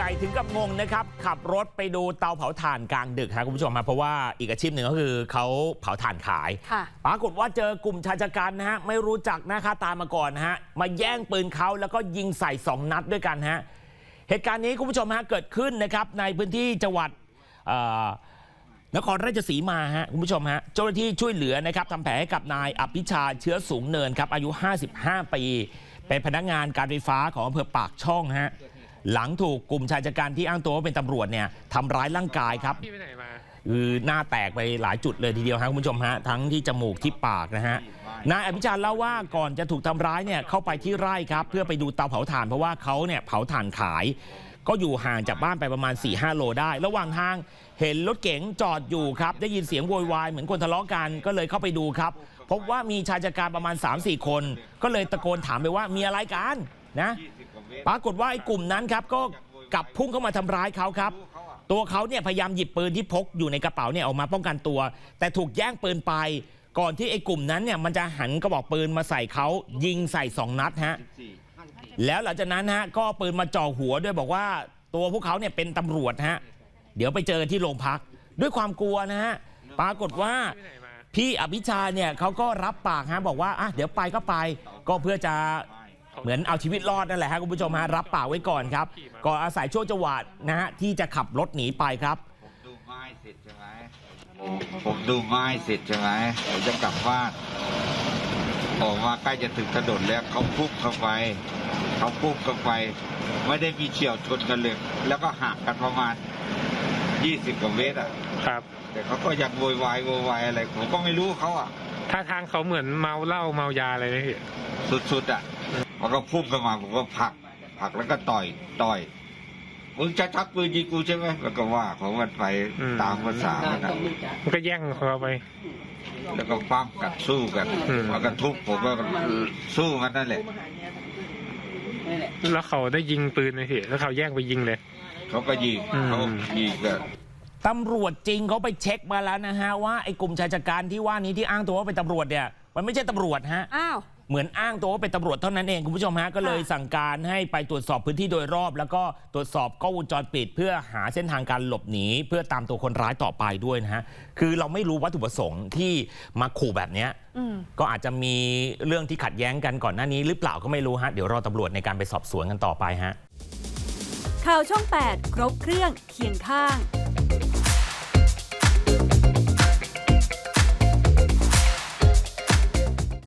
หญ่ถึงกับงงนะครับ ขับรถไปดูเตาเผาถ่านกลางดึกครับคุณผู้ชมครับเพราะว่าอีกอาชีพหนึ่งก็คือเขาเผาถ่านขายค่ะปรากฏว่าเจอกลุ่มชายชะกันนะฮะไม่รู้จักหน้าค่าตามาก่อนนะฮะมาแย่งปืนเขาแล้วก็ยิงใส่สองนัดด้วยกันฮะเหตุการณ์นี้คุณผู้ชมฮะเกิดขึ้นนะครับในพื้นที่จังหวัดเอ่อนครราชสีมาฮะคุณผู้ชมฮะเจ้าหน้าที่ช่วยเหลือนะครับทำแผลให้กับนายอภิชาเชื้อสูงเนินครับอายุ 55 ปี เป็นพนักงานการไฟฟ้าของอำเภอปากช่องฮะ หลังถูกกลุ่มชายชะกันที่อ้างตัวว่าเป็นตำรวจเนี่ยทำร้ายร่างกายครับพี่ไปไหนมา คือหน้าแตกไปหลายจุดเลยทีเดียวฮะคุณผู้ชมฮะทั้งที่จมูกที่ปากนะฮะนายอภิชาติเล่าว่าก่อนจะถูกทำร้ายเนี่ยเข้าไปที่ไร่ครับ เพื่อไปดูเตาเผาถ่านเพราะว่าเขาเนี่ยเผาถ่านขาย ก็อยู่ห่างจากบ้านไปประมาณ 4-5โลได้ ระหว่างทางเห็นรถเก๋งจอดอยู่ครับ ได้ยินเสียงโวยวายเหมือนคนทะเลาะกันก็เลยเข้าไปดูครับ พบว่ามีชายจัดการประมาณ 3-4 คน ก็เลยตะโกนถามไปว่ามีอะไรกันนะ ปรากฏว่าไอ้กลุ่มนั้นครับก็กลับพุ่งเข้ามาทำร้ายเขาครับ ตัวเขาเนี่ยพยายามหยิบปืนที่พกอยู่ในกระเป๋าเนี่ยออกมาป้องกันตัว แต่ถูกแย่งปืนไป ก่อนที่ไอ้กลุ่มนั้นเนี่ยมันจะหันกระบอกปืนมาใส่เขายิงใส่สองนัดฮะแล้วหลังจากนั้นฮะก็ปืนมาจ่อหัวด้วยบอกว่าตัวพวกเขาเนี่ยเป็นตำรวจฮะเดี๋ยวไปเจอที่โรงพักด้วยความกลัวนะฮะปรากฏว่าพี่อภิชาเนี่ยเขาก็รับปากฮะบอกว่าอะเดี๋ยวไปก็ไป ก็เพื่อจะ เหมือนเอาชีวิตรอดนั่นแหละฮะคุณผู้ชมฮะรับปากไว้ก่อนครับก่อนอาศัยช่วงจังหวะนะฮะที่จะขับรถหนีไปครับผมดูไม้เสร็จใช่ไหมผมดูไม้เสร็จใช่ไหมผมจะกลับบ้านออกมาใกล้จะถึงถนนแล้วเขาพุ่งเข้าไปเขาพุ่งเข้าไป ไม่ได้มีเฉียวชนกันเลยแล้วก็ห่างกันประมาณ 20กว่าเมตรอะครับ แต่เขาก็ยังโวยวายโวยวายอะไรผมก็ไม่รู้เขาอะท่าทางเขาเหมือนเมาเหล้าเมายาอะไรนะพี่สุดๆอะ มันก็พุ่งเข้ามาผมก็ผลักผลักแล้วก็ต่อยต่อยมึงจะชักปืนยิงกูใช่ไหมแล้วก็ว่าของมันไปตามภาษามันอะมันก็แย่งเขาไป แล้วก็ปั้มกัดสู้กันอืมแล้วก็ทุบผมก็สู้กันนั่นแหละแล้วเขาได้ยิงปืนไหมพี่แล้วเขาแย่งไปยิงเลย เขาก็ยิงอืม เขายิงกัน ตำรวจจริงเขาไปเช็คมาแล้วนะฮะว่าไอ้กลุ่มชายชะกันที่ว่านี้ที่อ้างตัวว่าเป็นตำรวจเนี่ยมันไม่ใช่ตำรวจฮะ อ้าว เหมือนอ้างตัวว่าเป็นตำรวจเท่านั้นเองคุณผู้ชมฮะก็เลยค่ะสั่งการให้ไปตรวจสอบพื้นที่โดยรอบ แล้วก็ตรวจสอบกล้องวงจรปิด เพื่อหาเส้นทางการหลบหนี เพื่อตามตัวคนร้ายต่อไปด้วยนะฮะคือเราไม่รู้วัตถุประสงค์ที่มาขู่แบบเนี้ยอืมก็อาจจะมีเรื่องที่ขัดแย้งกันก่อนหน้านี้หรือเปล่าก็ไม่รู้ฮะเดี๋ยวรอตำรวจในการไปสอบสวนกันต่อไปฮะข่าวช่อง 8 ครบเครื่องเคียงข้าง